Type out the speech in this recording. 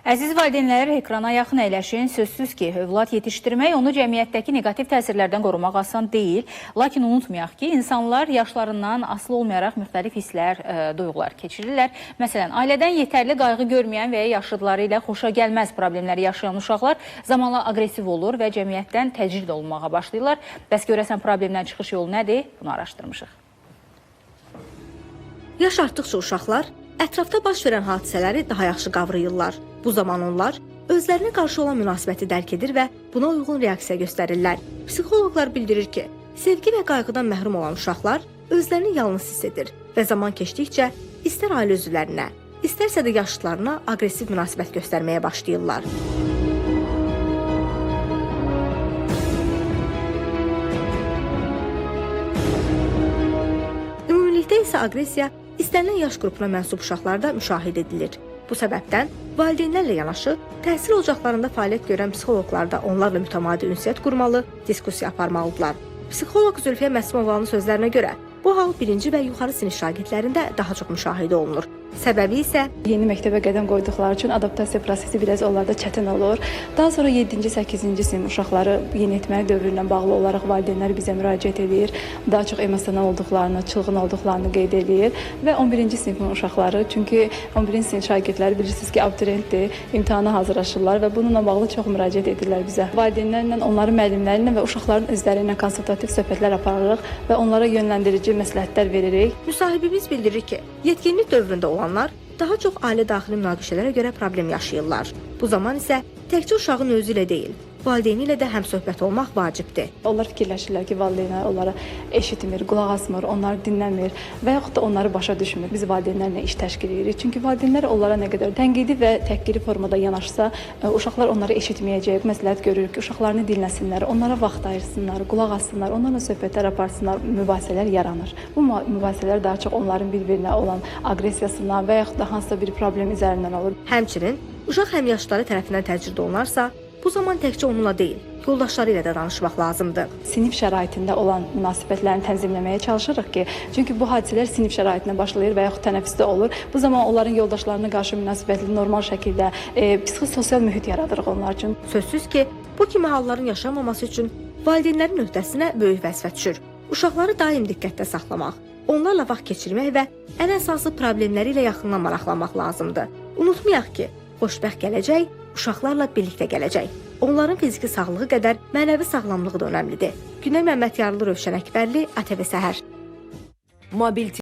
Əziz valideynlər, ekrana yaxın əyləşin. Sözsüz ki, övlad yetişdirmək onu cəmiyyətdəki neqativ təsirlərdən qorumaq asan deyil. Lakin unutmayaq ki, insanlar yaşlarından asılı olmayaraq müxtəlif hisslər, ə, duyğular keçirirlər. Məsələn, ailədən yetərli qayğı görməyən və ya yaşıdları ilə xoşa gəlməz problemləri yaşayan uşaqlar zamanla aqressiv olur və cəmiyyətdən təcrid olunmağa başlayırlar. Bəs görəsən problemdən çıxış yolu nədir? Bunu araşdırmışıq. Yaş artdıqca uşaqlar ətrafda baş verən hadisələri daha yaxşı qavrayırlar. Bu zaman onlar özlərinə qarşı olan münasibəti dərk edir və buna uyğun reaksiya göstərirlər. Psixoloqlar bildirir ki, sevgi və qayğıdan məhrum olan uşaqlar özlərini yalnız hiss edir və zaman keçdikcə istər ailə üzvlərinə, istərsə də yaşlılarına aqressiv münasibət göstərməyə başlayırlar. Ümumilikdə isə aqressiya istənilən yaş qrupuna mənsub uşaqlarda müşahidə edilir. Bu səbəbdən valideynlərlə yanaşı təhsil ocaqlarında fəaliyyət görən psixoloqlar da onlarla mütəmadi ünsiyyət qurmalı, diskussiya aparmalıdırlar. Psixoloq Zülfiyə Məsumovanın sözlərinə görə bu hal birinci və yuxarı sinif şagirdlərində daha çox müşahidə olunur. Səbəbi isə Yeni məktəbə qədəm qoyduqları üçün adaptasiya prosesi biraz onlarda çətin olur. Daha sonra 7-ci, 8-ci sinif uşaqları yeniyetmə dövrü ilə bağlı olaraq valideynlər bizə müraciət edir. Daha çox emosional olduqlarını, çılğın olduqlarını qeyd edir və 11-ci sinifin uşaqları, çünki 11-ci sinif şagirdləri bilirsiniz ki, abituriyentdir, imtahana hazırlaşırlar və bununla bağlı çox müraciət edirlər bizə. Valideynlərlə, onların müəllimləri ilə və uşaqların özləri ilə konsultativ söhbətlər aparırıq və onlara yönləndirici məsləhətlər veririk. müsahibimiz bildirir ki, yetkinlik dövründə olanlar daha çox ailə daxili münaqişələrə görə problem yaşayırlar. Bu zaman isə təkcə uşağın özü ilə deyil, valideyni ilə də həmsöhbət olmaq vacibdir. Onlar fikirləşirlər ki, valideynlər onlara eşitmir, qulaq asmır, onları dinləmir və yaxud da onları başa düşmür. Biz valideynlərlə iş təşkil edirik. Çünki valideynlər onlara nə qədər tənqidi və təhqiri formada yanaşsa, ə, uşaqlar onları eşitməyəcək. Məsləhət görürük ki, uşaqlarını dinləsinlər, onlara vaxt ayırsınlar, qulaq assınlar, onlarla söhbətlər aparsınlar, mübahisələr yaranır. Bu müba- mübahisələr daha çox onların bir-birinə olan aqressiyasından və yaxud da hansısa bir problem üzərindən olur. Həmçinin uşaq həmyaşları tərəfindən təcrid olunarsa, bu zaman təkcə onunla deyil, yoldaşları ilə də danışmaq lazımdır. sinif şəraitində olan münasibətlərini tənzimləməyə çalışırıq ki, çünki bu hadisələr sinif şəraitində başlayır və yaxud tənəffüsdə olur. Bu zaman onların yoldaşlarına qarşı münasibətli normal şəkildə e, psixososial mühit yaradırıq onlar üçün. Sözsüz ki, bu kimi halların yaşanmaması üçün valideynlərin öhdəsinə böyük vəzifə düşür. Uşaqları daim diqqətdə saxlamaq, onlarla vaxt keçirmək və ən əsası problemləri ilə yaxından maraqlanmaq lazımdır. Unutmayaq ki, xoşbəxt gələcək uşaqlarla birlikdə gələcək. Onların fiziki sağlığı qədər mənəvi sağlamlığı da önəmlidir. Günel Məmmədyanlı, Rövşən Əkbərli, ATV Səhər. Mobil